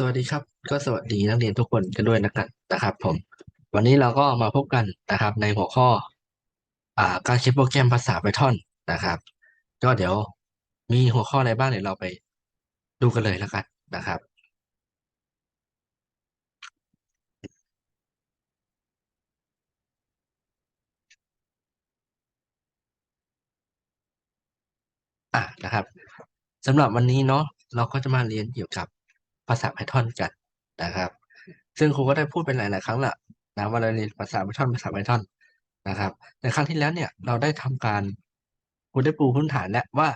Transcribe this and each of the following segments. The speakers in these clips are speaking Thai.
สวัสดีครับ ก็สวัสดีนักเรียนทุกคนกันด้วยนะครับนะครับ ผม วันนี้เราก็มาพบกันนะครับ ในหัวข้ออ่าการเขียนโปรแกรมภาษา Python นะครับ ก็เดี๋ยวมีหัวข้ออะไรบ้างเดี๋ยวเราไปดูกันเลยแล้วกันนะครับ อะนะครับสำหรับวันนี้เนาะเราก็จะมาเรียนเกี่ยวกับ ภาษา Python กันนะครับ ซึ่งครูก็ได้พูดเป็นหลาย ๆ ครั้งละนะว่าเราเรียนภาษา Python ภาษา Python นะครับ ในครั้งที่แล้วเนี่ยเราได้ทำการครูได้ปูพื้นฐานแล้วว่า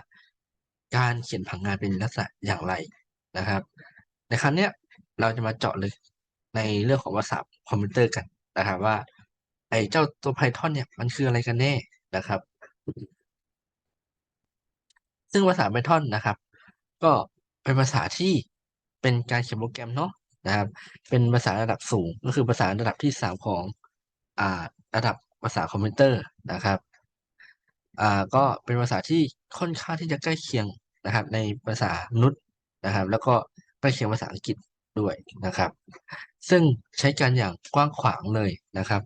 การเขียนผังงานเป็นลักษณะอย่างไรนะครับ ในครั้งเนี้ยเราจะมาเจาะลึกในเรื่องของภาษาคอมพิวเตอร์กันนะครับว่าไอ้เจ้าตัว Python เนี่ยมันคืออะไรกันแน่นะครับ ซึ่งภาษา Python นะครับ ก็เป็นภาษาที่ เป็นการเขียนโปรแกรมเนาะนะครับ เป็นภาษาระดับสูงก็คือภาษาระดับที่สามของอ่าระดับภาษาคอมพิวเตอร์นะครับอ่าก็เป็นภาษาที่ค่อนข้างที่จะใกล้เคียงนะครับ ในภาษามนุษย์นะครับ แล้วก็ใกล้เคียงภาษาอังกฤษด้วยนะครับ ซึ่งใช้การอย่างกว้างขวางเลยนะครับ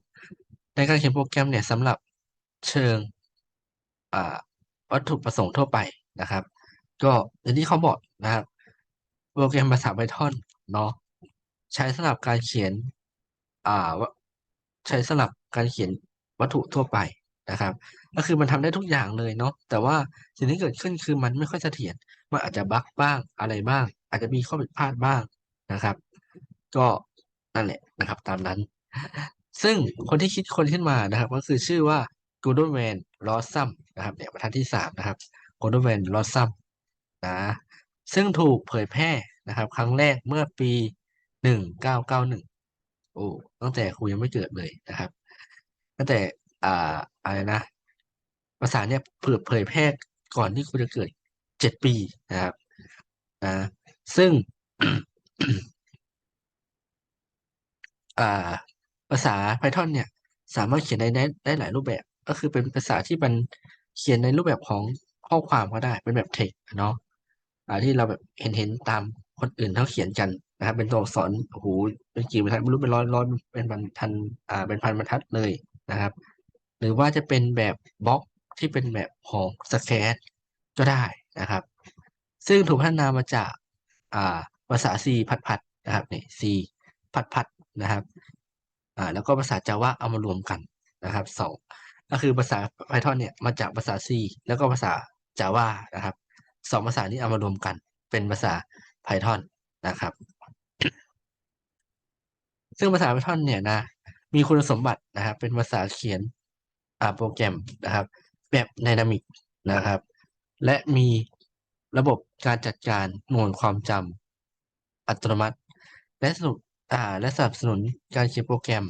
ในการเขียนโปรแกรมเนี่ยสำหรับเชิงอ่าวัตถุประสงค์ทั่วไปนะครับ ก็อย่างที่เขาบอกนะครับ โปรแกรมภาษา Python เนาะใช้สำหรับการเขียน อ่าใช้สำหรับการเขียนวัตถุทั่วไปนะครับ ก็คือมันทำได้ทุกอย่างเลยเนาะแต่ว่าสิ่งที่เกิดขึ้นคือมันไม่ค่อยเสถียรมันอาจจะบั๊กบ้างอะไรบ้าง อาจจะมีข้อผิดพลาดบ้างนะครับ ก็นั่นแหละนะครับ ตามนั้น ซึ่งคนที่คิดคนขึ้นมานะครับ ก็คือชื่อว่า g o d o m a n l o s s u m นะครับเนี่ยบรรทัดที่สามนะครับ g o d o m a n l o s s u m นะ ซึ่งถูกเผยแพร่นะครับ ครั้งแรกเมื่อปีหนึ่งเก้าเก้าหนึ่งโอ้ตั้งแต่ครูยังไม่เกิดเลยนะครับ ตั้งแต่อ่าอะไรนะภาษาเนี่ยเผยเผยแพร่ก่อนที่ครูจะเกิดเจ็ดปีนะครับนะซึ่งอ่าภาษา Python เนี่ย สามารถเขียนได้ได้ไดหลายรูปแบบ ก็คือเป็นภาษาที่มันเขียนในรูปแบบของข้อความก็ได้เป็นแบบ text เนาะ ที่เราแบบเห็นเห็นตามคนอื่นเขาเขียนกันนะครับ เป็นตัวอักษรโอ้โหเป็นกี่บรรทัดไม่รู้เป็นร้อยร้อยเป็นบรรทัดอ่าเป็นพันบรรทัดเลยนะครับ หรือว่าจะเป็นแบบบล็อกที่เป็นแบบของสแครก็ได้นะครับ ซึ่งถูกพัฒนามาจากอ่าภาษา C พัดพัดนะครับเนี่ย C พัดพัดนะครับอ่าแล้วก็ภาษา Java เอามารวมกันนะครับสองก็คือภาษา Python เนี่ยมาจากภาษา C แล้วก็ภาษา Java นะครับ สองภาษานี้เอามารวมกัน เป็นภาษา Python นะครับ ซึ่งภาษา Python เนี่ยนะ มีคุณสมบัตินะครับ เป็นภาษาเขียนโปรแกรมนะครับ แบบไดนามิกนะครับ และมีระบบการจัดการหน่วยความจำอัตโนมัติ และสนุนอ่าและสนับสนุนการเขียนโปรแกรม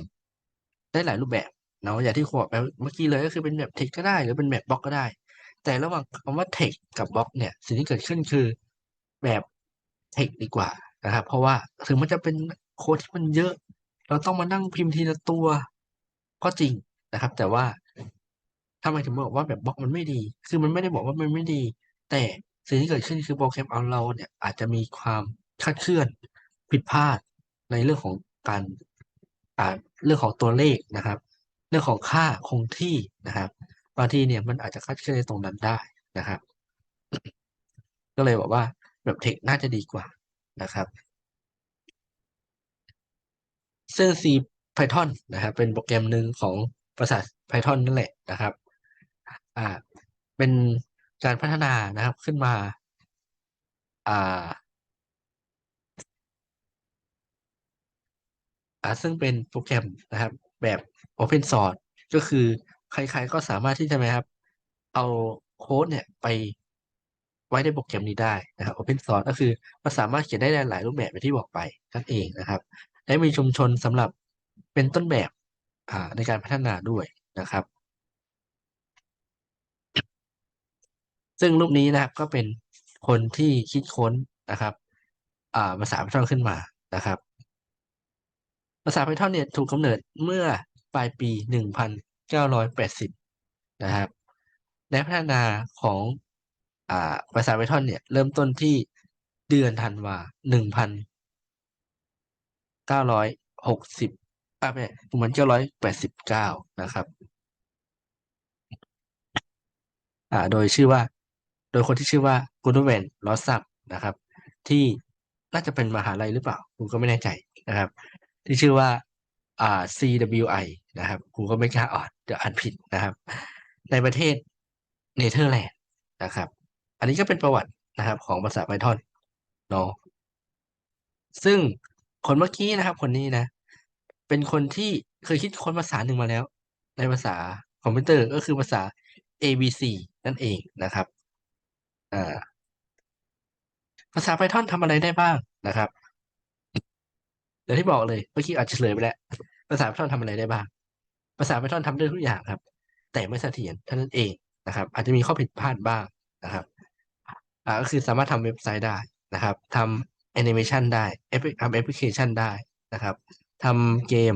ได้หลายรูปแบบเนาะอย่างที่ครูบอกไปเมื่อกี้เลยก็คือเป็นแบบ text ก็ได้ หรือเป็นแบบบล็อกก็ได้ แต่ระหว่างคำว่า text กับบล็อกเนี่ย สิ่งที่เกิดขึ้นคือแบบ text ดีกว่านะครับ เพราะว่าถึงมันจะเป็นโค้ดที่มันเยอะ เราต้องมานั่งพิมพ์ทีละตัว ก็จริงนะครับ แต่ว่าทำไมถึงบอกว่าแบบบล็อกมันไม่ดี คือมันไม่ได้บอกว่ามันไม่ดี แต่สิ่งที่เกิดขึ้นคือโปรแกรมเอาเราเนี่ยอาจจะมีความคลาดเคลื่อนผิดพลาดในเรื่องของการอ่าเรื่องของตัวเลขนะครับ เรื่องของค่าคงที่นะครับ บางทีเนี่ยมันอาจจะคาดเคลื่อนในตรงนั้นได้นะครับ ก็เลยบอกว่าแบบเทคน่าจะดีกว่านะครับซึ่ง C Python นะครับ เป็นโปรแกรมหนึ่งของภาษา Python นั่นแหละนะครับ อ่า เป็นการพัฒนานะครับขึ้นมา อ่าอ่าซึ่งเป็นโปรแกรมนะครับ แบบ Open Source ก็คือ ใครๆก็สามารถที่จะไหมครับ เอาโค้ดเนี่ยไปไว้ในโปรแกรมนี้ได้นะครับ Open Source ก็คือมันสามารถเขียนได้หลายรูปแบบอย่างที่บอกไปนั่นเองนะครับ และมีชุมชนสำหรับเป็นต้นแบบอ่าในการพัฒนาด้วยนะครับ ซึ่งรูปนี้นะครับก็เป็นคนที่คิดค้นนะครับอ่าภาษา Python ขึ้นมานะครับ ภาษา Python เนี่ยถูกกำเนิดเมื่อปลายปี 980 นะครับและพัฒนาของอ่าภาษา Python เนี่ย เริ่มต้นที่เดือนธันวาเก้าร้อยหกสิบอ่าไม่หนึ่งพันเก้าร้อยแปดสิบเก้านะครับ อ่า โดยชื่อว่า โดยคนที่ชื่อว่ากุนเวนลอสับนะครับ ที่น่าจะเป็นมหาลัยหรือเปล่าผมก็ไม่แน่ใจนะครับ ที่ชื่อว่า อ่า CWI นะครับผมก็ไม่กล้าอ่านเดี๋ยวอ่านผิดนะครับ ในประเทศเนเธอร์แลนด์นะครับ อันนี้ก็เป็นประวัตินะครับของภาษา Python เนาะซึ่งคนเมื่อกี้นะครับ คนนี้นะ เป็นคนที่เคยคิดค้นภาษาหนึ่งมาแล้ว ในภาษาคอมพิวเตอร์ก็คือภาษา ABC นั่นเองนะครับอ่าภาษา Python ทำอะไรได้บ้างนะครับ เดี๋ยวที่บอกเลยเมื่อกี้อาจจะเฉลยไปแล้วภาษา Python ทำอะไรได้บ้างภาษา Python ทำได้ทุกอย่างครับ แต่ไม่เสถียรเท่านั้นเองนะครับ อาจจะมีข้อผิดพลาดบ้างนะครับอ่าก็คือสามารถทำเว็บไซต์ได้นะครับทำแอนิเมชันได้ทำแอปพลิเคชันได้นะครับทำเกม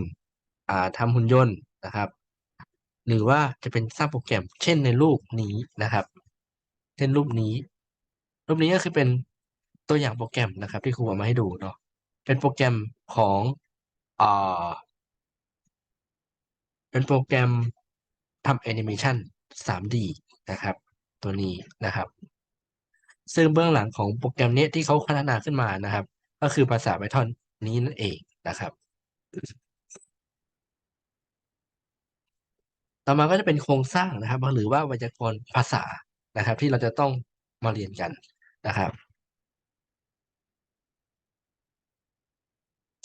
อ่าทำหุ่นยนต์นะครับ หรือว่าจะเป็นสร้างโปรแกรม เช่นในรูปนี้นะครับ เช่นรูปนี้ รูปนี้ก็คือเป็นตัวอย่างโปรแกรมนะครับ ที่ครูเอามาให้ดูเนาะ เป็นโปรแกรมของอ่าเป็นโปรแกรมทำแอนิเมชัน 3D นะครับ ตัวนี้นะครับ ซึ่งเบื้องหลังของโปรแกรมนี้ที่เขาพัฒนาขึ้นมานะครับ ก็คือภาษา Python นี้นั่นเองนะครับต่อมาก็จะเป็นโครงสร้างนะครับ หรือว่าไวยากรณ์ภาษานะครับ ที่เราจะต้องมาเรียนกันนะครับ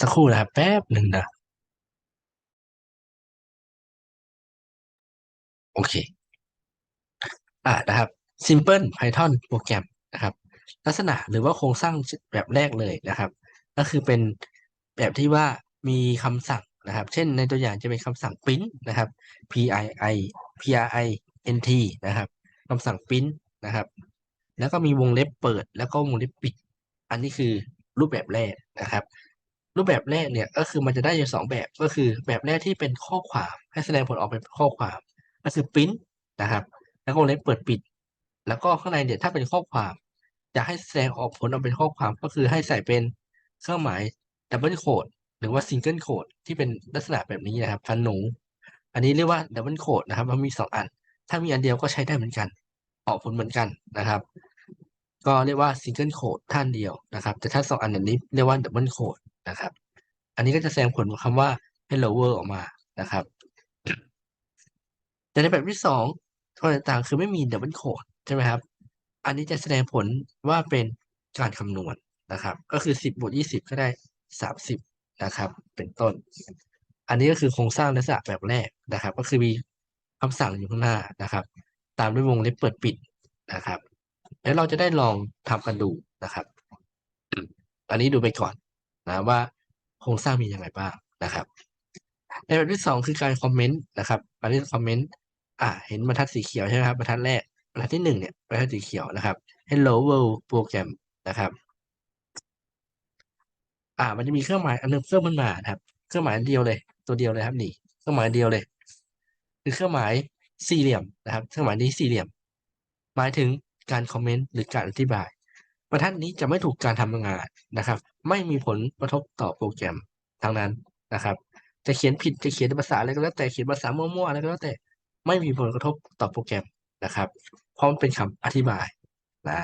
สักครู่นะครับแป๊บหนึ่งนะ โอเค อ่านะครับ Simple Python โปรแกรมนะครับ ลักษณะหรือว่าโครงสร้างแบบแรกเลยนะครับ ก็คือเป็นแบบที่ว่ามีคำสั่งนะครับ เช่นในตัวอย่างจะเป็นคำสั่ง print นะครับ p i i p r i n t นะครับคำสั่ง print นะครับ แล้วก็มีวงเล็บเปิด แล้วก็วงเล็บปิด อันนี้คือรูปแบบแรกนะครับ รูปแบบแรกเนี่ยก็คือมันจะได้อยู่สองแบบก็คือแบบแรกที่เป็นข้อความให้แสดงผลออกเป็นข้อความ ก็คือ print นะครับ แล้วก็เล็บเปิดปิด แล้วก็ข้างในเนี่ยถ้าเป็นข้อความจะให้แสดงออกผลออกเป็นข้อความก็คือให้ใส่เป็นเครื่องหมายดับเบิลโคดหรือว่าซิงเกิลโคดที่เป็นลักษณะแบบนี้นะครับพันหนู อันนี้เรียกว่าดับเบิลโคดนะครับมันมีสองอัน ถ้ามีอันเดียวก็ใช้ได้เหมือนกัน ออกผลเหมือนกันนะครับ ก็เรียกว่าซิงเกิลโคดท่านเดียวนะครับ แต่ถ้าสองอันแบบนี้เรียกว่าดับเบิลโคด นะครับ อันนี้ก็จะแสดงผลของคำว่า hello world ออกมานะครับ แต่ในแบบที่สองข้อแตกต่างคือไม่มีดับเบิลโคดใช่ไหมครับ อันนี้จะแสดงผลว่าเป็นการคำนวณนะครับ ก็คือสิบบวกยี่สิบก็ได้สามสิบนะครับ เป็นต้น อันนี้ก็คือโครงสร้างลักษณะแบบแรกนะครับ ก็คือมีคำสั่งอยู่ข้างหน้านะครับ ตามด้วยวงเล็บเปิดปิดนะครับ แล้วเราจะได้ลองทำกันดูนะครับ อันนี้ดูไปก่อน นะว่าโครงสร้างมีอย่างไรบ้างนะครับในแบบที่สองคือการคอมเมนต์นะครับการที่คอมเมนต์อ่าเห็นบรรทัดสีเขียวใช่ไหมครับบรรทัดแรกบรรทัดที่หนึ่งเนี่ยบรรทัดสีเขียวนะครับ Hello World Program นะครับ อ่า มันจะมีเครื่องหมายอันนึงเพิ่มขึ้นมานะครับ เครื่องหมายเดียวเลย ตัวเดียวเลยครับนี่ เครื่องหมายเดียวเลย คือเครื่องหมายสี่เหลี่ยมนะครับ เครื่องหมายนี้สี่เหลี่ยม หมายถึงการคอมเมนต์หรือการอธิบาย บรรทัดนี้จะไม่ถูกการทำงานนะครับ ไม่มีผลกระทบต่อโปรแกรมทั้งนั้นนะครับจะเขียนผิดจะเขียนภาษาอะไรก็แล้วแต่เขียนภาษามั่วๆอะไรก็แล้วแต่ไม่มีผลกระทบต่อโปรแกรมนะครับเพราะมันเป็นคำอธิบายนะ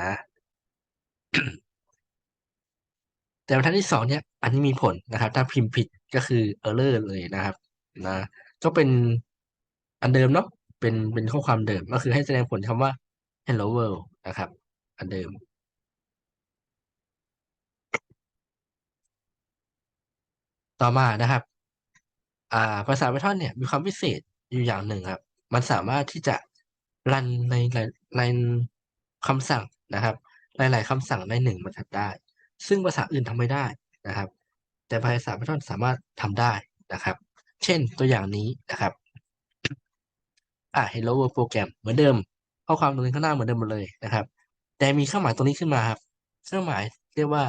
แต่บรรทัดที่สองเนี่ยอันนี้มีผลนะครับ ถ้าพิมพ์ผิดก็คือ error เลยนะครับนะก็เป็นอันเดิมเนาะเป็นเป็นข้อความเดิมก็คือให้แสดงผลคำว่า hello world นะครับ อันเดิม ต่อมานะครับอ่าภาษา Python เนี่ยมีความพิเศษอยู่อย่างหนึ่งครับ มันสามารถที่จะรันในในคำสั่งนะครับ หลาย ๆคำสั่งในหนึ่งบรรทัดได้ ซึ่งภาษาอื่นทำไม่ได้นะครับ แต่ภาษา Python สามารถทำได้นะครับ เช่นตัวอย่างนี้นะครับอ่า hello world program เหมือนเดิม ข้อความตรงนี้ข้างหน้าเหมือนเดิมหมดเลยนะครับ แต่มีเครื่องหมายตรงนี้ขึ้นมาครับ เครื่องหมายเรียกว่า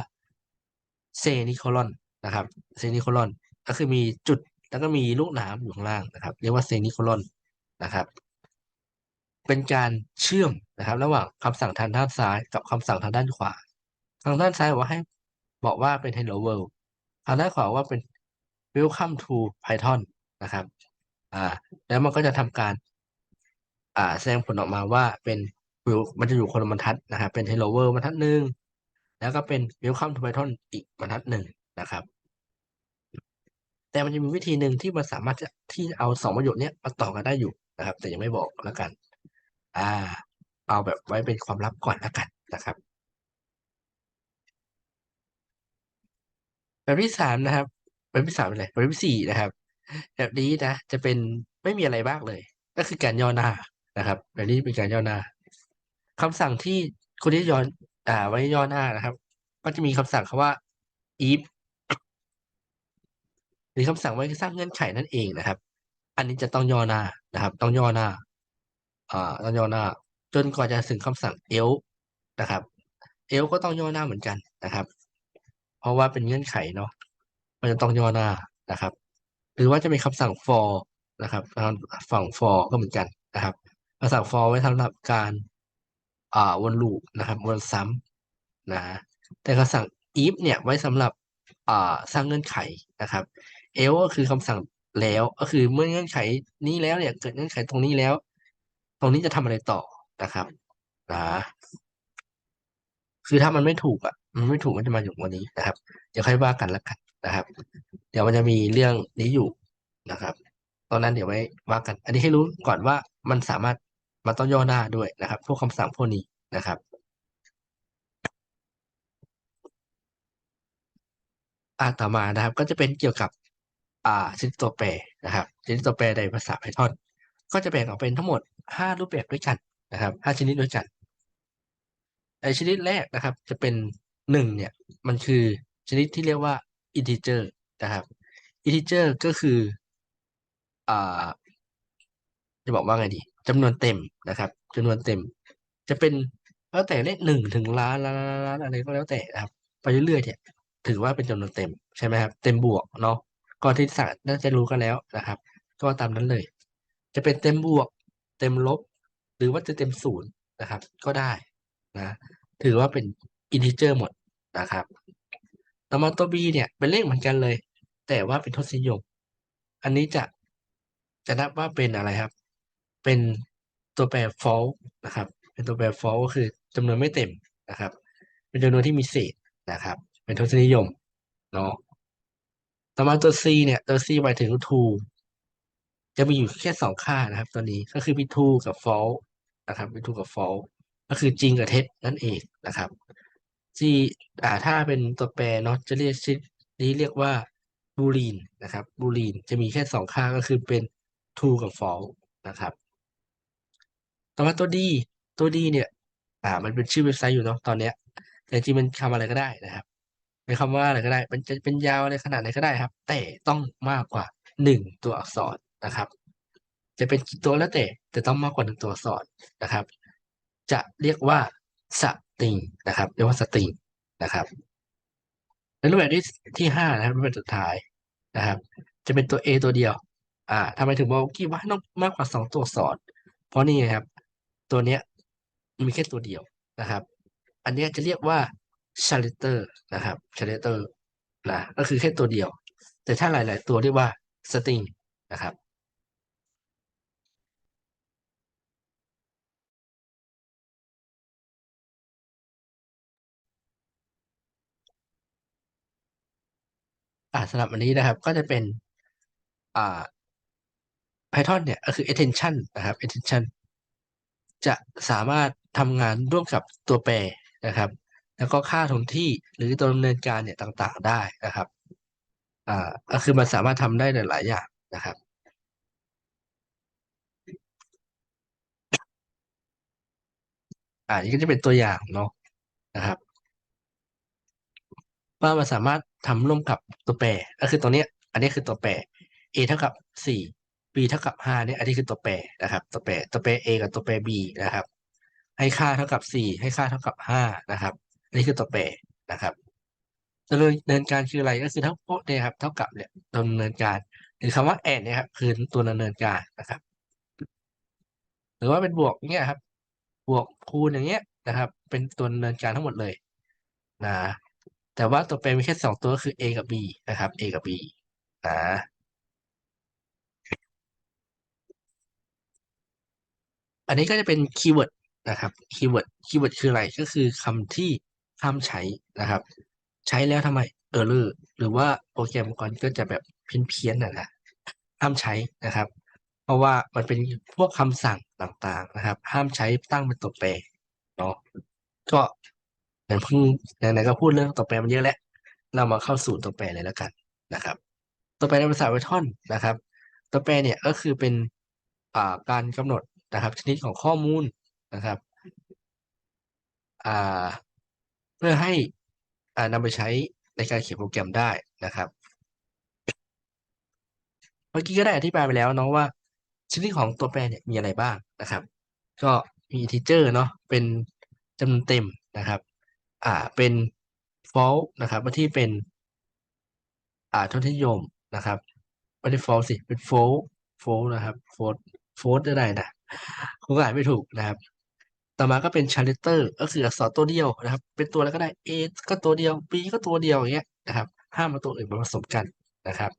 semicolon นะครับ semicolon ก็คือมีจุดแล้วก็มีลูกน้ำอยู่ข้างล่างนะครับ เรียกว่าเซนิโคลอนนะครับ เป็นการเชื่อมนะครับ ระหว่างคำสั่งทางด้านซ้ายกับคำสั่งทางด้านขวา ทางด้านซ้ายบอกว่าให้บอกว่าเป็น hello world ทางด้านขวาว่าเป็น welcome to Python นะครับอ่าแล้วมันก็จะทำการอ่าแสดงผลออกมาว่าเป็นมันจะอยู่คนละบรรทัดนะครับเป็น hello world บรรทัดหนึ่งแล้วก็เป็น welcome to Python อีกบรรทัดหนึ่ง นะครับ แต่มันจะมีวิธีหนึ่งที่มันสามารถจะที่เอาสองประโยคนี้มาต่อกันได้อยู่นะครับ แต่ยังไม่บอกแล้วกัน อ่า เอาแบบไว้เป็นความลับก่อนแล้วกันนะครับ แบบที่สามนะครับ แบบที่สามเป็นอะไรแบบที่สี่นะครับ แบบนี้นะจะเป็นไม่มีอะไรบ้างเลยก็คือการย่อหน้านะครับ แบบนี้เป็นการย่อหน้าคำสั่งที่คนที่ย้อนอ่าไว้ย่อหน้านะครับ ก็จะมีคำสั่งคำว่า if หรือคำสั่งไว้สร้างเงื่อนไขนั่นเองนะครับ อันนี้จะต้องย่อหน้านะครับ ต้องย่อหน้าอ่าต้องย่อหน้า จนกว่าจะถึงคำสั่ง else นะครับ else ก็ต้องย่อหน้าเหมือนกันนะครับ เพราะว่าเป็นเงื่อนไขเนาะมันจะต้องย่อหน้านะครับ หรือว่าจะมีคำสั่ง for นะครับฝั่ง for ก็เหมือนกันนะครับคำสั่ง for ไว้สำหรับการอ่าวนลูปนะครับวนซ้ำนะแต่คำสั่ง if เนี่ยไว้สำหรับอ่าสร้างเงื่อนไขนะครับ else ก็คือคำสั่งแล้ว ก็คือเมื่อเงื่อนไขนี้แล้วเนี่ย เกิดเงื่อนไขตรงนี้แล้ว ตรงนี้จะทำอะไรต่อนะครับนะคือถ้ามันไม่ถูกอะ มันไม่ถูกมันจะมาอยู่วันนี้นะครับ เดี๋ยวค่อยว่ากันแล้วกันนะครับ เดี๋ยวมันจะมีเรื่องนี้อยู่นะครับตอนนั้นเดี๋ยวไว้ว่ากัน อันนี้ให้รู้ก่อนว่ามันสามารถมันต้องย่อหน้าด้วยนะครับ พวกคำสั่งพวกนี้นะครับอ่าต่อมานะครับ ก็จะเป็นเกี่ยวกับ อ่าชนิดตัวแปรนะครับชนิดตัวแปรในภาษา Python ก็จะแบ่งออกเป็นทั้งหมด 5 รูปแบบด้วยกันนะครับ5ชนิดด้วยกันไอชนิดแรกนะครับ จะเป็นหนึ่งเนี่ยมันคือชนิดที่เรียกว่า integer นะครับ integer ก็คืออ่าจะบอกว่าไงดีจำนวนเต็มนะครับจำนวนเต็ม จะเป็นแล้วแต่เลขหนึ่งถึงล้านล้านล้านอะไรก็แล้วแต่นะครับ ไปเรื่อยๆเนี่ยถือว่าเป็นจำนวนเต็มใช่ไหมครับ เต็มบวกเนาะ ก่อนที่ศาสตร์น่าจะรู้กันแล้วนะครับ ก็ตามนั้นเลย จะเป็นเต็มบวก เต็มลบ หรือว่าจะเต็มศูนย์นะครับ ก็ได้นะถือว่าเป็นอินทิเจอร์หมดนะครับต่อมาตัว b เนี่ยเป็นเลขเหมือนกันเลย แต่ว่าเป็นทศนิยม อันนี้จะจะนับว่าเป็นอะไรครับ เป็นตัวแปร false นะครับ เป็นตัวแปร false ก็คือจำนวนไม่เต็มนะครับ เป็นจำนวนที่มีเศษนะครับ เป็นทศนิยมเนาะ ต่อมาตัว c เนี่ย ตัว c หมายถึง true จะมีอยู่แค่สองค่านะครับ ตัวนี้ก็คือมี true กับ false นะครับมี true กับ false ก็คือจริงกับเท็จนั่นเองนะครับ c อ่าถ้าเป็นตัวแปรเนาะจะเรียกชนิดนี้เรียกว่าบูลีนนะครับบูลีนจะมีแค่สองค่าก็คือเป็น true กับ false นะครับ ต่อมาตัว d ตัว d เนี่ย อ่า มันเป็นชื่อเว็บไซต์อยู่เนาะตอนเนี้ยแต่จริงมันคำอะไรก็ได้นะครับ เป็นคำว่าอะไรก็ได้มันจะเป็นยาวอะไรขนาดไหนก็ได้ครับ แต่ต้องมากกว่าหนึ่งตัวอักษรนะครับ จะเป็นกี่ตัวแล้วแต่แต่ต้องมากกว่าหนึ่งตัวอักษรนะครับ จะเรียกว่าสตริงนะครับ เรียกว่าสตริงนะครับในรูปแบบที่ที่ห้านะครับรูปแบบสุดท้ายนะครับ จะเป็นตัว A ตัวเดียว อ่าทำไมถึงบอกกี่ว่าต้องมากกว่าสองตัวอักษร เพราะนี่ครับ ตัวเนี้ยมีแค่ตัวเดียวนะครับ อันนี้จะเรียกว่า character นะครับ character นะก็คือแค่ตัวเดียว แต่ถ้าหลาย ๆ ตัวเรียกว่า string นะครับอ่าสำหรับวันนี้นะครับก็จะเป็นอ่า Python เนี่ยก็คือ attention นะครับ attention จะสามารถทำงานร่วมกับตัวแปรนะครับ แล้วก็ค่าทุนที่หรือตัวดำเนินการเนี่ยต่างๆได้นะครับอ่าก็คือมันสามารถทำได้หลายๆอย่างนะครับอ่านี่ก็จะเป็นตัวอย่างเนาะนะครับว่ามันสามารถทำร่วมกับตัวแปรก็คือตัวเนี้ย อันนี้คือตัวแปร a เท่ากับสี่ b เท่ากับห้าเนี่ยอันนี้คือตัวแปรนะครับ ตัวแปรตัวแปร a กับตัวแปร b นะครับ ให้ค่าเท่ากับสี่ให้ค่าเท่ากับห้านะครับ นนี้คือตัวแปรนะครับดำเนินการคืออะไรก็คือเท่าเนี่ยครับเท่ากับเนี่ยดำเนินการหรือคำว่า and เนี่ยครับคือตัวดำเนินการนะครับ หรือว่าเป็นบวกเนี่ยครับ บวกคูณอย่างเงี้ยนะครับ เป็นตัวดำเนินการทั้งหมดเลยนะแต่ว่าตัวแปรมีแค่สองตัวคือ a กับ b นะครับ a กับ b อ่าอันนี้ก็จะเป็นคีย์เวิร์ดนะครับคีย์เวิร์ดคีย์เวิร์ดคืออะไรก็คือคำที่ ห้ามใช้นะครับ ใช้แล้วทำไมเออร์เลอร์หรือว่าโปรแกรมก่อนก็จะแบบเพี้ยนเพียนนะนะห้ามใช้นะครับ เพราะว่ามันเป็นพวกคำสั่งต่างๆนะครับ ห้ามใช้ตั้งเป็นตัวแปรเนาะก็เหนเพิ่งไหนๆก็พูดเรื่องตัวแปรมันเยอะแล้วเรามาเข้าสู่ตัวแปรเลยแล้วกันนะครับ ตัวแปรในภาษา Python นะครับ ตัวแปรเนี่ยก็คือเป็นาการกำหนดนะครับ ชนิดของข้อมูลนะครับอ่า พื่อให้อ่านำไปใช้ในการเขียนโปรแกรมได้นะครับ เมื่อกี้ก็ได้อธิบายไปแล้วเนาะว่าชนิดของตัวแปรเนี่ยมีอะไรบ้างนะครับ ก็มี integer เนาะเป็นจำนวนเต็มนะครับ อ่าเป็น false นะครับที่เป็น อ่าทศนิยมนะครับไม่ได้ false สิเป็น false false นะครับ false false ได้นะผมก็อ่านไม่ถูกนะครับ ต่อมาก็เป็น character ก็คืออักษรตัวเดียวนะครับ เป็นตัวอะไรก็ได้ A ก็ตัวเดียว B ก็ตัวเดียวอย่างเงี้ยนะครับ ห้ามมาตัวอื่นมาผสมกันนะครับ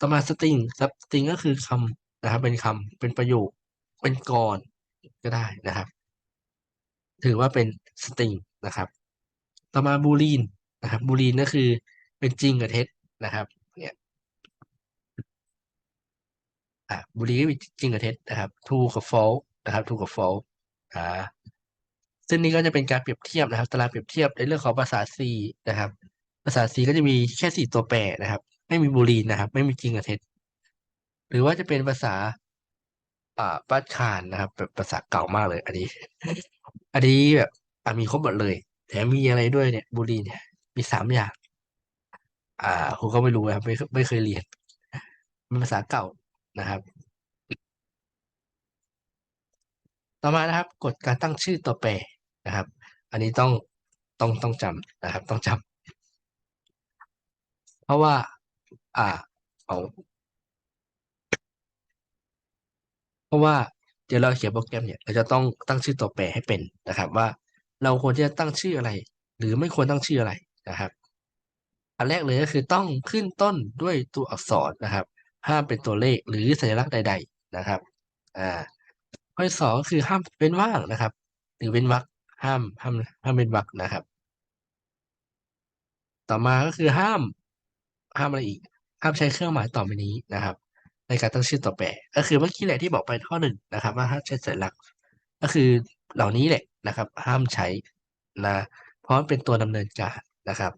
ต่อมา string string ก็คือคำนะครับ เป็นคำเป็นประโยค เป็นกรก็ได้นะครับ ถือว่าเป็น string นะครับ ต่อมา boolean นะครับ boolean ก็คือเป็นจริงกับเท็จนะครับเนี่ยอ่า boolean ก็เป็นจริงกับเท็จนะครับ true กับ false นะครับ true กับ false อ่าซึ่งนี้ก็จะเป็นการเปรียบเทียบนะครับ ตารางเปรียบเทียบในเรื่องของภาษา C นะครับ ภาษา C ก็จะมีแค่สี่ตัวแปรนะครับ ไม่มีบูลีนนะครับ ไม่มีจริงกับเท็จหรือว่าจะเป็นภาษาอ่าปัจคานนะครับ แบบภาษาเก่ามากเลย อันนี้ อันนี้แบบอ่ามีครบหมดเลยแถมมีอะไรด้วยเนี่ยบูลีนเนี่ย มีสามอย่าง อ่าผมก็ไม่รู้ครับไม่ไม่เคยเรียนเป็นภาษาเก่านะครับ ต่อมานะครับ กฎการตั้งชื่อตัวแปรนะครับ อันนี้ต้องต้องต้องจำนะครับ ต้องจำเพราะว่า อ่าเอาเพราะว่าเดี๋ยวเราเขียนโปรแกรมเนี่ยเราจะต้องตั้งชื่อตัวแปรให้เป็นนะครับ ว่าเราควรจะตั้งชื่ออะไร หรือไม่ควรตั้งชื่ออะไรนะครับ อันแรกเลยก็คือต้องขึ้นต้นด้วยตัวอักษรนะครับ ห้ามเป็นตัวเลขหรือสัญลักษณ์ใด ๆ นะครับ อ่า ข้อที่สองก็คือห้ามเป็นว่างนะครับ หรือเป็นวรรคห้ามห้ามห้ามเป็นวรรคนะครับ ต่อมาก็คือห้ามห้ามอะไรอีก ห้ามใช้เครื่องหมายต่อไปนี้นะครับ ในการตั้งชื่อตัวแปรก็คือเมื่อกี้แหละที่บอกไปข้อหนึ่งนะครับ ว่าห้ามใช้สัญลักษณ์ก็คือเหล่านี้แหละนะครับ ห้ามใช้นะเพราะเป็นตัวดำเนินการนะครับ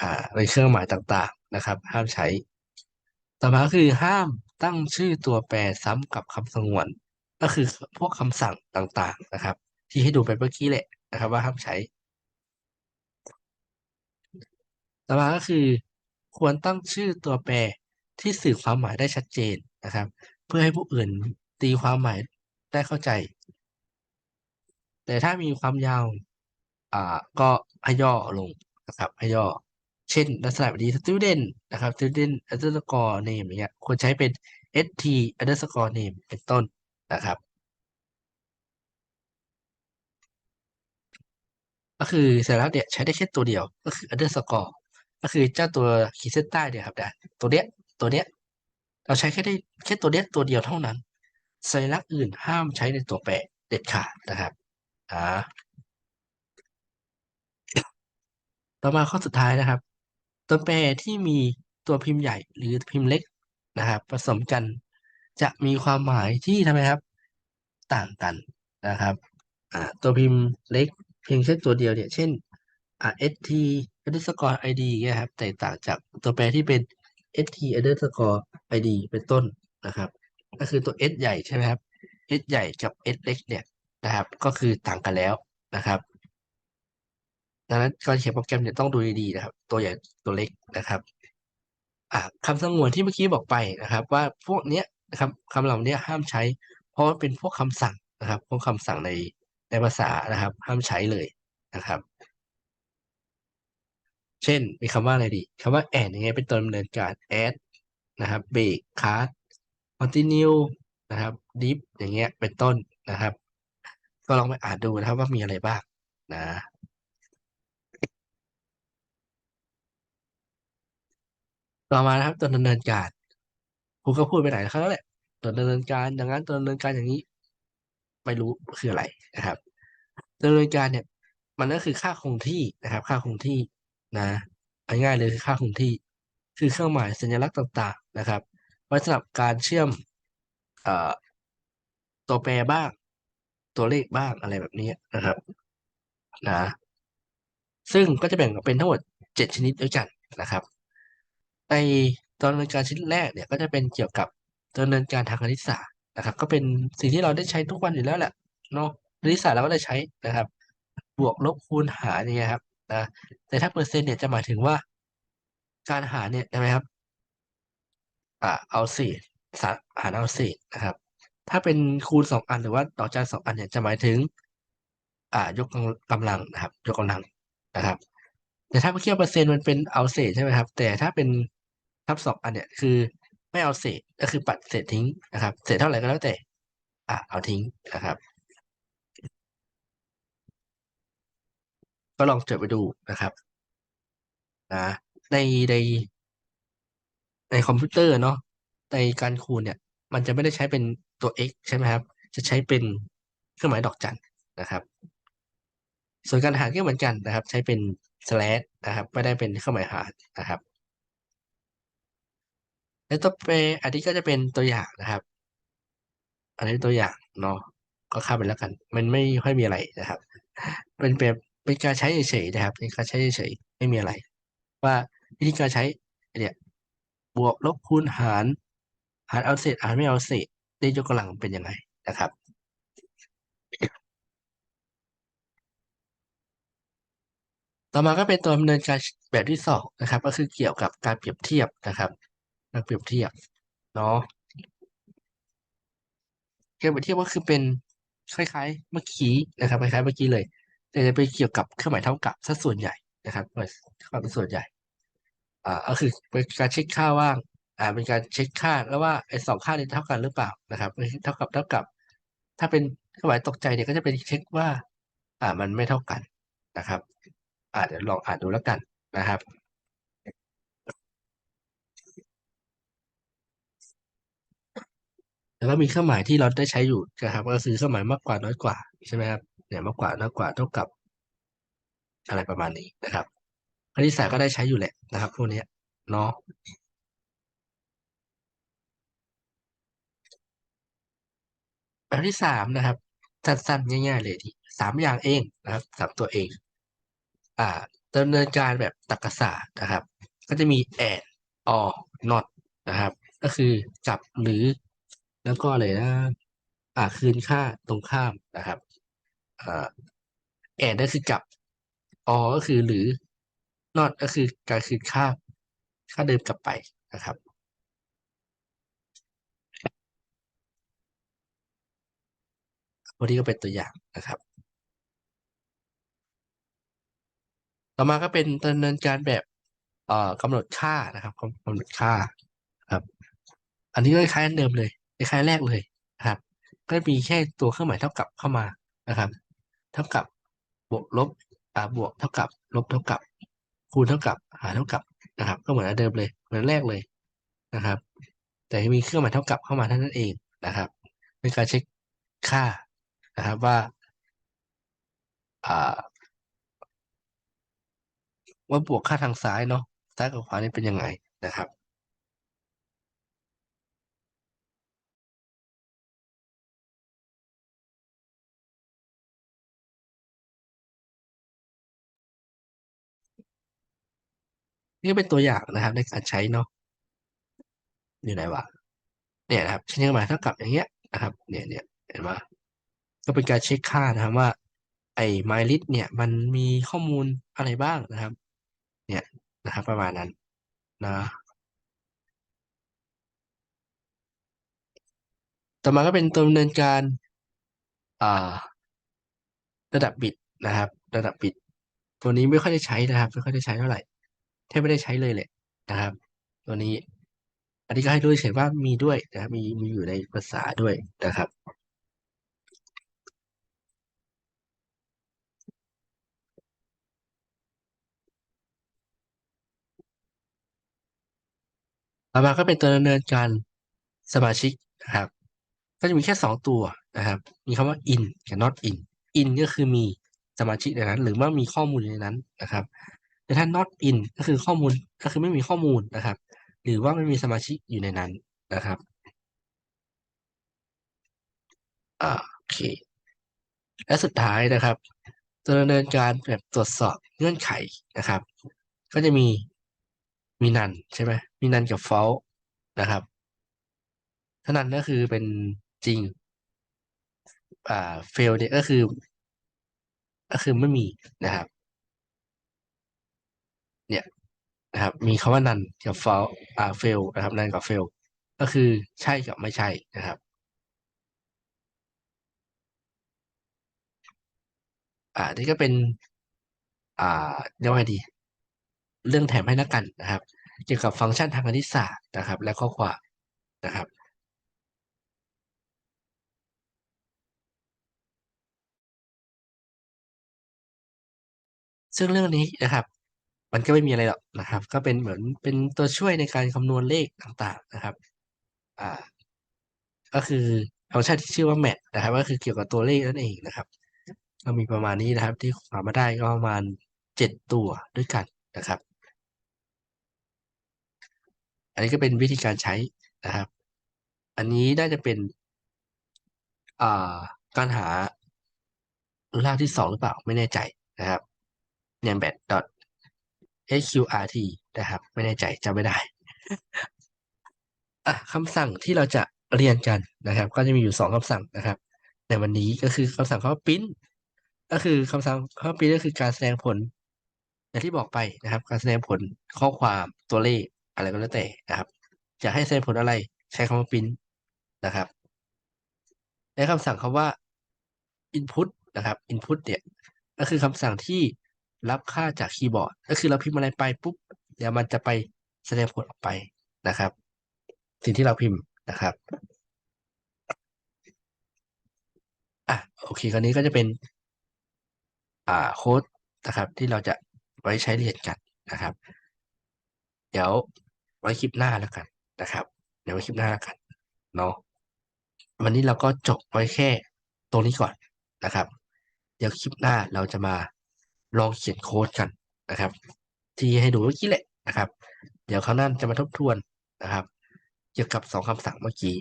อ่าในเครื่องหมายต่างๆนะครับ ห้ามใช้ ต่อมาก็คือห้ามตั้งชื่อตัวแปรซ้ำกับคำสงวน ก็คือพวกคำสั่งต่างๆนะครับ ที่ให้ดูไปเมื่อกี้แหละนะครับ ว่าห้ามใช้ต่อมาก็คือ ควรตั้งชื่อตัวแปรที่สื่อความหมายได้ชัดเจนนะครับ เพื่อให้ผู้อื่นตีความหมายได้เข้าใจ แต่ถ้ามีความยาวอ่าก็ให้ย่อลงนะครับให้ย่อ เช่นลักษณะแบบนี้ student นะครับ student underscore name อย่างเงี้ยควรใช้เป็น st underscore name เป็นต้น นะครับ ก็คือสัญลักษณ์เนี่ยใช้ได้แค่ตัวเดียวก็คือ underscore ก็คือเจ้าตัวขีดเส้นใต้เนี่ยครับนะตัวเนี้ยตัวเนี้ยเราใช้แค่ได้แค่ตัวเนี้ยตัวเดียวเท่านั้นสัญลักษณ์อื่นห้ามใช้ในตัวแปรเด็ดขาดนะครับอ่าต่อมาข้อสุดท้ายนะครับ ตัวแปรที่มีตัวพิมพ์ใหญ่หรือพิมพ์เล็กนะครับ ผสมกัน จะมีความหมายที่ทำไมครับ ต่างกันนะครับตัวพิมพ์เล็กเพียงแค่ตัวเดียวเนี่ย เช่น st underscore id เนี่ยครับแตกต่างจากตัวแปรที่เป็น st underscore id เป็นต้นนะครับ ก็คือตัว s ใหญ่ใช่ไหมครับ s ใหญ่กับ s เล็กเนี่ยนะครับ ก็คือต่างกันแล้วนะครับดังนั้นการเขียนโปรแกรมเนี่ยต้องดูดีๆนะครับ ตัวใหญ่ตัวเล็กนะครับคำสงวนที่เมื่อกี้บอกไปนะครับ ว่าพวกเนี้ย ครับคำเหล่านี้ห้ามใช้ เพราะเป็นพวกคำสั่งนะครับพวกคำสั่งในในภาษานะครับ ห้ามใช้เลยนะครับ เช่นมีคำว่าอะไรดีคำว่า and อย่างเงี้ยเป็นตัวดำเนินการ add นะครับ break cut continue นะครับ dip อย่างเงี้ยเป็นต้นนะครับ ก็ลองไปอ่านดูนะครับว่ามีอะไรบ้างนะต่อมานะครับตัวดำเนินการ ครูก็พูดไปไหนแล้วแหละตัวดำเนินการอย่างนั้นตัวดำเนินการอย่างนี้ไม่รู้คืออะไรนะครับดำเนินการเนี่ย มันก็คือค่าคงที่นะครับ ค่าคงที่นะง่ายเลยคือค่าคงที่ คือเครื่องหมายสัญลักษณ์ต่าง ๆนะครับไว้สำหรับการเชื่อมตัวแปรบ้าง ตัวเลขบ้างอะไรแบบนี้นะครับนะซึ่งก็จะแบ่งออกเป็นทั้งหมดเจ็ดชนิดด้วยกันนะครับใน ตอนดำเนินการชิ้นแรกเนี่ยก็จะเป็นเกี่ยวกับดำเนินการทางคณิตศาสตร์นะครับ ก็เป็นสิ่งที่เราได้ใช้ทุกวันอยู่แล้วแหละเนาะคณิตศาสตร์เราก็ได้ใช้นะครับ บวกลบคูณหารอย่างเงี้ยครับนะแต่ถ้าเปอร์เซ็นต์เนี่ยจะหมายถึงว่า การหารเนี่ยใช่ไหมครับอ่าเอาเศษสหารเอาเศษนะครับ ถ้าเป็นคูณสองอันหรือว่าต่อจานสองอันเนี่ยจะหมายถึง อ่ายกกำลังนะครับ ยกกำลังนะครับ แต่ถ้าเมื่อกี้เปอร์เซ็นต์มันเป็นเอาเศษใช่ไหมครับ แต่ถ้าเป็น ทับสองอันเนี่ยคือไม่เอาเศษก็คือปัดเศษทิ้งนะครับ เศษเท่าไหร่ก็แล้วแต่ อ่าเอาทิ้งนะครับ ก็ลองจดไปดูนะครับนะในในในคอมพิวเตอร์เนาะในการคูณเนี่ย มันจะไม่ได้ใช้เป็นตัว x ใช่ไหมครับ จะใช้เป็นเครื่องหมายดอกจันนะครับ ส่วนการหารก็เหมือนกันนะครับ ใช้เป็น slash นะครับ ไม่ได้เป็นเครื่องหมายหารนะครับ และต่อไปอันนี้ก็จะเป็นตัวอย่างนะครับ อันนี้ตัวอย่างเนาะก็ข้ามไปแล้วกัน มันไม่ค่อยมีอะไรนะครับ เป็นแบบเป็นการใช้เฉยๆนะครับเป็นการใช้เฉยๆไม่มีอะไร ว่าวิธีการใช้เนี่ยบวกลบคูณหารหารเอาเศษหารไม่เอาเศษได้ยกกำลังเป็นยังไงนะครับต่อมาก็เป็นตัวดำเนินการแบบที่สองนะครับ ก็คือเกี่ยวกับการเปรียบเทียบนะครับ การเปรียบเทียบเนาะการเปรียบเทียบก็คือเป็นคล้ายๆเมื่อกี้นะครับคล้ายๆเมื่อกี้เลย แต่จะไปเกี่ยวกับเครื่องหมายเท่ากับซะส่วนใหญ่นะครับเป็นส่วนใหญ่อ่าก็คือเป็นการเช็คค่าว่างอ่าเป็นการเช็คค่าแล้วว่าไอ้สองค่านี้เท่ากันหรือเปล่านะครับเท่ากับเท่ากับ ถ้าเป็นเครื่องหมายตกใจเนี่ยก็จะเป็นเช็คว่า อ่ามันไม่เท่ากันนะครับอ่าเดี๋ยวลองอ่านดูแล้วกันนะครับ แล้วก็มีเครื่องหมายที่เราได้ใช้อยู่นะครับ ก็คือเครื่องหมายมากกว่าน้อยกว่าใช่ไหมครับเนี่ยมากกว่าน้อยกว่าเท่ากับ อะไรประมาณนี้นะครับคณิตศาสตร์ก็ได้ใช้อยู่แหละนะครับพวกนี้เนาะแบบที่สามนะครับ สั้นๆง่ายๆเลยทีสามอย่างเองนะครับสามตัวเอง อ่าดำเนินการแบบตรรกศาสตร์นะครับ ก็จะมี and or not นะครับ ก็คือกับหรือ แล้วก็อะไรนะอ่าคืนค่าตรงข้ามนะครับอ่า and ก็คือกับ or ก็คือหรือ not ก็คือการคืนค่าค่าเดิมกลับไปนะครับ วันนี้ก็เป็นตัวอย่างนะครับ ต่อมาก็เป็นดำเนินการแบบเอ่อกำหนดค่านะครับกำหนดค่าครับ อันนี้ก็คล้ายเดิมเลย คล้ายๆแรกเลยนะครับ ก็มีแค่ตัวเครื่องหมายเท่ากับเข้ามานะครับ เท่ากับบวกลบอ่าบวกเท่ากับ ลบเท่ากับ คูณเท่ากับหารเท่ากับนะครับ ก็เหมือนเดิมเลยเหมือนแรกเลยนะครับ แต่มีเครื่องหมายเท่ากับเข้ามาเท่านั้นเองนะครับเป็นการเช็คค่านะครับว่าอ่าว่าบวกค่าทางซ้ายเนาะซ้ายกับขวานี่เป็นยังไงนะครับ นี่เป็นตัวอย่างนะครับ ในการใช้เนาะอยู่ไหนวะเนี่ยนะครับเช่นเครื่องหมายเท่ากับอย่างเงี้ยนะครับ เนี่ยเนี่ยเห็นไหมก็เป็นการเช็คค่านะครับว่า ไอ้ mylist เนี่ย มันมีข้อมูลอะไรบ้างนะครับ เนี่ยนะครับ ประมาณนั้นนะต่อมาก็เป็นตัวดำเนินการอ่าระดับบิตนะครับ ระดับบิต ตัวนี้ไม่ค่อยได้ใช้นะครับ ไม่ค่อยได้ใช้เท่าไหร่ แทบไม่ได้ใช้เลยแหละนะครับ ตัวนี้ อันนี้ก็ให้รู้เฉยว่ามีด้วยนะครับมีมีอยู่ในภาษาด้วยนะครับต่อมาก็เป็นตัวดำเนินการสมาชิกนะครับ ก็จะมีแค่สองตัวนะครับ มีคำว่า in กับ not in in ก็คือมีสมาชิกในนั้น หรือว่ามีข้อมูลในนั้นนะครับ แต่ถ้า not in ก็คือข้อมูลก็คือไม่มีข้อมูลนะครับ หรือว่าไม่มีสมาชิกอยู่ในนั้นนะครับโอเค และสุดท้ายนะครับตัวดำเนินการแบบตรวจสอบเงื่อนไขนะครับ ก็จะมีมีนันใช่ไหมมีนันกับ false นะครับถ้านันก็คือเป็นจริงอ่า fail เนี่ยก็คือ ก็คือไม่มีนะครับ เนี่ย นะครับ มีคำว่านันกับ false อ่า fail นะครับนันกับ fail ก็คือใช่กับไม่ใช่นะครับอ่านี่ก็เป็นอ่าเรียกว่าไงดี เรื่องแถมให้นักกันนะครับ เกี่ยวกับฟังก์ชันทางคณิตศาสตร์นะครับ และข้อความนะครับซึ่งเรื่องนี้นะครับ มันก็ไม่มีอะไรหรอกนะครับ ก็เป็นเหมือนเป็นตัวช่วยในการคำนวณเลขต่างๆนะครับ อ่า ก็คือฟังก์ชันที่ชื่อว่า mat นะครับ ก็คือเกี่ยวกับตัวเลขนั่นเองนะครับ ก็มีประมาณนี้นะครับ ที่หามาได้ก็ประมาณเจ็ดตัวด้วยกันนะครับ อันนี้ก็เป็นวิธีการใช้นะครับ อันนี้น่าจะเป็นอ่าการหารูปที่สองหรือเปล่าไม่แน่ใจนะครับ nambet sqrt นะครับ ไม่แน่ใจจำไม่ได้คำสั่งที่เราจะเรียนกันนะครับ ก็จะมีอยู่สองคำสั่งนะครับ ในวันนี้ก็คือคำสั่งคำว่า print ก็คือคำสั่งคำว่า print ก็คือการแสดงผล อย่างที่บอกไปนะครับ การแสดงผลข้อความตัวเลขอะไรก็แล้วแต่นะครับ จะให้แสดงผลอะไรใช้คำว่า print นะครับและคำสั่งคำว่า input นะครับ input เนี่ยก็คือคำสั่งที่ รับค่าจากคีย์บอร์ด ก็คือเราพิมพ์อะไรไปปุ๊บเดี๋ยวมันจะไปแสดงผลออกไปนะครับ สิ่งที่เราพิมพ์นะครับอะโอเคคราวนี้ก็จะเป็นอ่าโค้ดนะครับ ที่เราจะไว้ใช้เรียนกันนะครับ เดี๋ยวไว้คลิปหน้าแล้วกันนะครับ เดี๋ยวไว้คลิปหน้าแล้วกันเนาะวันนี้เราก็จบไว้แค่ตรงนี้ก่อนนะครับ เดี๋ยวคลิปหน้าเราจะมา ลองเขียนโค้ดกันนะครับ ที่ให้ดูเมื่อกี้แหละนะครับ เดี๋ยวคราวหน้าจะมาทบทวนนะครับ เกี่ยวกับสองคำสั่งเมื่อกี้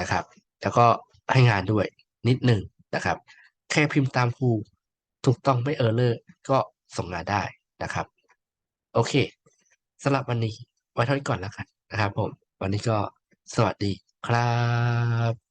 นะครับ แล้วก็ให้งานด้วยนิดหนึ่งนะครับ แค่พิมพ์ตามครูถูกต้องไม่เออร์เลอร์ก็ส่งงานได้นะครับ โอเคสำหรับวันนี้ไว้เท่านี้ก่อนแล้วกันนะครับผม วันนี้ก็สวัสดีครับ